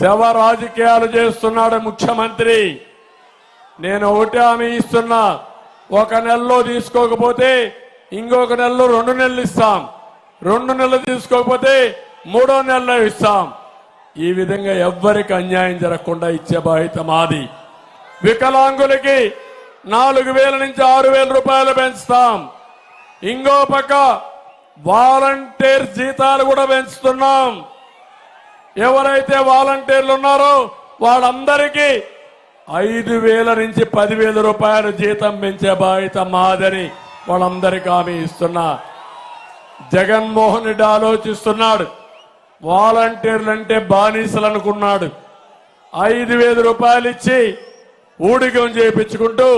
శవ రాజకీయాలు చేస్తున్నాడు ముఖ్యమంత్రి. నేను ఒకటి హామీ ఇస్తున్నా. ఒక నెలలో తీసుకోకపోతే ఇంకొక నెలలో రెండు నెలలు ఇస్తాం. రెండు నెలలు తీసుకోకపోతే మూడో నెలలో ఇస్తాం. ఈ విధంగా ఎవ్వరికి అన్యాయం జరగకుండా ఇచ్చే బాధ్యత మాది. వికలాంగులకి నాలుగు వేల నుంచి ఆరు వేల రూపాయలు పెంచుతాం. ఇంకో పక్క వాలంటీర్ జీతాలు కూడా పెంచుతున్నాం. ఎవరైతే వాలంటీర్లు ఉన్నారో వాళ్ళందరికీ ఐదు వేల నుంచి పదివేల రూపాయలు జీతం పెంచే బాధ్యత మాదని వాళ్ళందరికీ హామీ ఇస్తున్నా. జగన్మోహన్ రెడ్డి ఆలోచిస్తున్నాడు. వాలంటీర్లు అంటే బానిసలు అనుకున్నాడు. ఐదు వేల రూపాయలు ఇచ్చి ఊడిగం చేయించుకుంటూ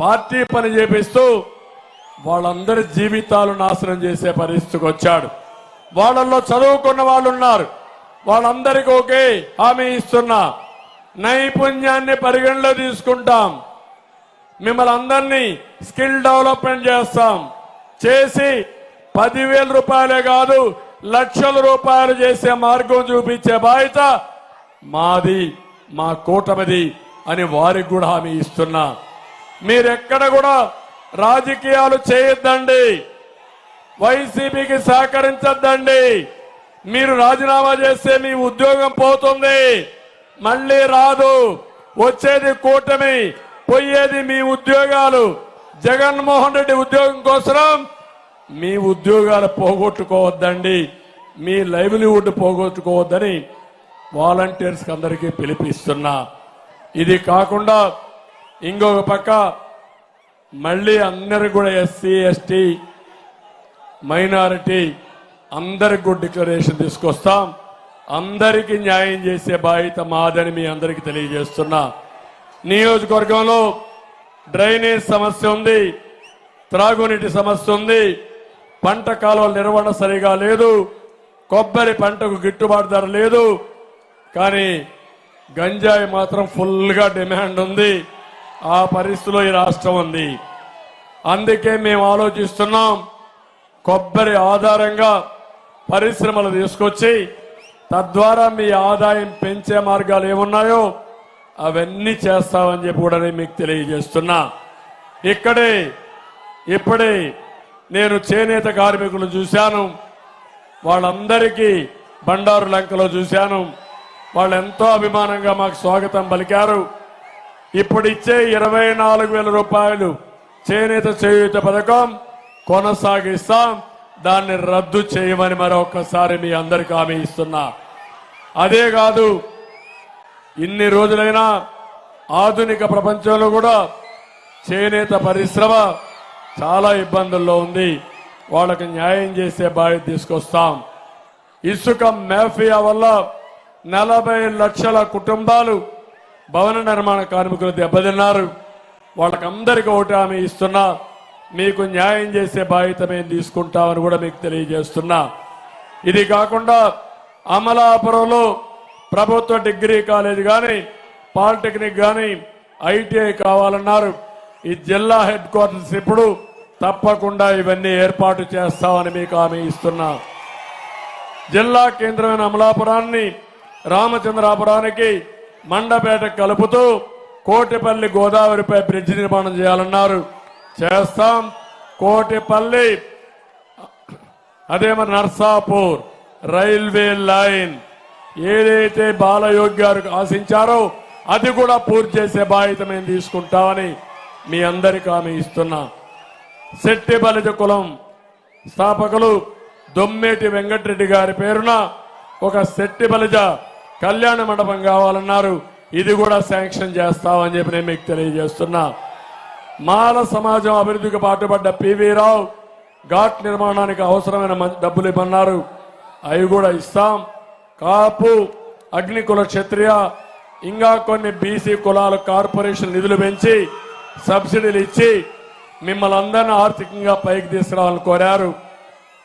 పార్టీ పని చేపిస్తూ వాళ్ళందరి జీవితాలు నాశనం చేసే పరిస్థితికి వచ్చాడు. వాళ్ళల్లో చదువుకున్న వాళ్ళు ఉన్నారు వాళ్ళందరికీ ఒకే హామీ ఇస్తున్నా. నైపుణ్యాన్ని పరిగణలో తీసుకుంటాం. మిమ్మల్ని అందరినీ స్కిల్ డెవలప్మెంట్ చేస్తాం. చేసి పదివేల రూపాయలే కాదు లక్షల రూపాయలు చేసే మార్గం చూపించే బాధ్యత మాది మా కూటమిది అని వారికి కూడా హామీ ఇస్తున్నా. మీరెక్కడ కూడా రాజకీయాలు చేయొద్దండి. వైసీపీకి సహకరించద్దండి. మీరు రాజీనామా చేస్తే మీ ఉద్యోగం పోతుంది. మళ్ళీ రాదు. వచ్చేది కూటమి పోయేది మీ ఉద్యోగాలు. జగన్మోహన్ రెడ్డి ఉద్యోగం కోసం మీ ఉద్యోగాలు పోగొట్టుకోవద్దండి. మీ లైవ్లీవుడ్ పోగొట్టుకోవద్దని వాలంటీర్స్కి అందరికీ పిలిపిస్తున్నా. ఇది కాకుండా ఇంకొక పక్క మళ్ళీ అందరికి కూడా ఎస్సీ ఎస్టీ మైనారిటీ అందరికి కూడా డిక్లరేషన్ తీసుకొస్తాం. అందరికీ న్యాయం చేసే బాధ్యత మాదని మీ అందరికీ తెలియజేస్తున్నా. నియోజకవర్గంలో డ్రైనేజ్ సమస్య ఉంది త్రాగునీటి సమస్య ఉంది పంట కాలువల నిర్వహణ సరిగా లేదు కొబ్బరి పంటకు గిట్టుబాటు ధర లేదు కానీ గంజాయి మాత్రం ఫుల్గా డిమాండ్ ఉంది. ఆ పరిస్థితిలో ఈ రాష్ట్రం ఉంది. అందుకే మేము ఆలోచిస్తున్నాం కొబ్బరి ఆధారంగా పరిశ్రమలు తీసుకొచ్చి తద్వారా మీ ఆదాయం పెంచే మార్గాలు ఏమున్నాయో అవన్నీ చేస్తామని చెప్పి కూడా నేను మీకు తెలియజేస్తున్నా. ఇక్కడే ఇప్పుడే నేను చేనేత కార్మికులు చూశాను. వాళ్ళందరికీ బండారు లంకలో చూశాను. వాళ్ళు ఎంతో అభిమానంగా మాకు స్వాగతం పలికారు. ఇప్పుడిచ్చే ఇరవై నాలుగు వేల రూపాయలు చేనేత చేయూత పథకం కొనసాగిస్తాం. దాన్ని రద్దు చేయమని మరొకసారి మీ అందరికి హామీ ఇస్తున్నా. అదే కాదు ఇన్ని రోజులైనా ఆధునిక ప్రపంచంలో కూడా చేనేత పరిశ్రమ చాలా ఇబ్బందుల్లో ఉంది. వాళ్ళకి న్యాయం చేసే బాధ్యత తీసుకొస్తాం. ఇసుక మాఫియా వల్ల నలభై లక్షల కుటుంబాలు భవన నిర్మాణ కార్మికులు దెబ్బతిన్నారు. వాళ్ళకందరికీ ఒకటి హామీ ఇస్తున్నా. మీకు న్యాయం చేసే బాధ్యత మేము తీసుకుంటామని కూడా మీకు తెలియజేస్తున్నా. ఇది కాకుండా అమలాపురంలో ప్రభుత్వ డిగ్రీ కాలేజ్ కానీ పాలిటెక్నిక్ కానీ ఐటీఐ కావాలన్నారు. ఈ జిల్లా హెడ్ క్వార్టర్స్ ఇప్పుడు తప్పకుండా ఇవన్నీ ఏర్పాటు చేస్తామని మీకు హామీ ఇస్తున్నా. జిల్లా కేంద్రమైన అమలాపురాన్ని రామచంద్రాపురానికి మండపేట కలుపుతూ కోటిపల్లి గోదావరిపై బ్రిడ్జ్ నిర్మాణం చేయాలన్నారు. చేస్తాం కోటిపల్లి. అదే మరి నర్సాపూర్ రైల్వే లైన్. ఏదైతే బాలయోగి గారు ఆశించారో అది కూడా పూర్తి చేసే బాధ్యత మేము తీసుకుంటామని మీ అందరికీ హామీ ఇస్తున్నా. శెట్టి కులం స్థాపకులు దొమ్మేటి వెంకటరెడ్డి గారి పేరున ఒక శెట్టి బలిజ కళ్యాణ మండపం కావాలన్నారు. ఇది కూడా శాంక్షన్ చేస్తామని చెప్పి నేను మీకు తెలియజేస్తున్నా. మాల సమాజం అభివృద్ధికి పాటుపడ్డ పివి రావు ఘాట్ నిర్మాణానికి అవసరమైన డబ్బులు ఇవ్వన్నారు. అవి కూడా ఇస్తాం. కాపు అగ్నికుల క్షత్రియ ఇంకా కొన్ని బీసీ కులాల కార్పొరేషన్ నిధులు పెంచి సబ్సిడీలు ఇచ్చి మిమ్మల్ని అందరినీ ఆర్థికంగా పైకి తీసుకురావాలని కోరారు.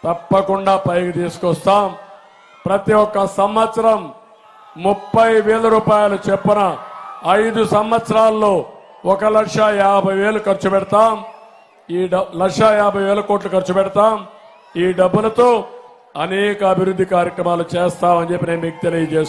తప్పకుండా పైకి తీసుకొస్తాం. ప్రతి ఒక్క సంవత్సరం ముప్పై వేల రూపాయలు చెప్పున ఐదు సంవత్సరాల్లో ఒక లక్ష యాభై వేలు ఖర్చు పెడతాం. ఈ లక్ష యాభై వేల కోట్లు ఖర్చు పెడతాం. ఈ డబ్బులతో అనేక అభివృద్ధి కార్యక్రమాలు చేస్తామని చెప్పి నేను మీకు తెలియజేస్తాను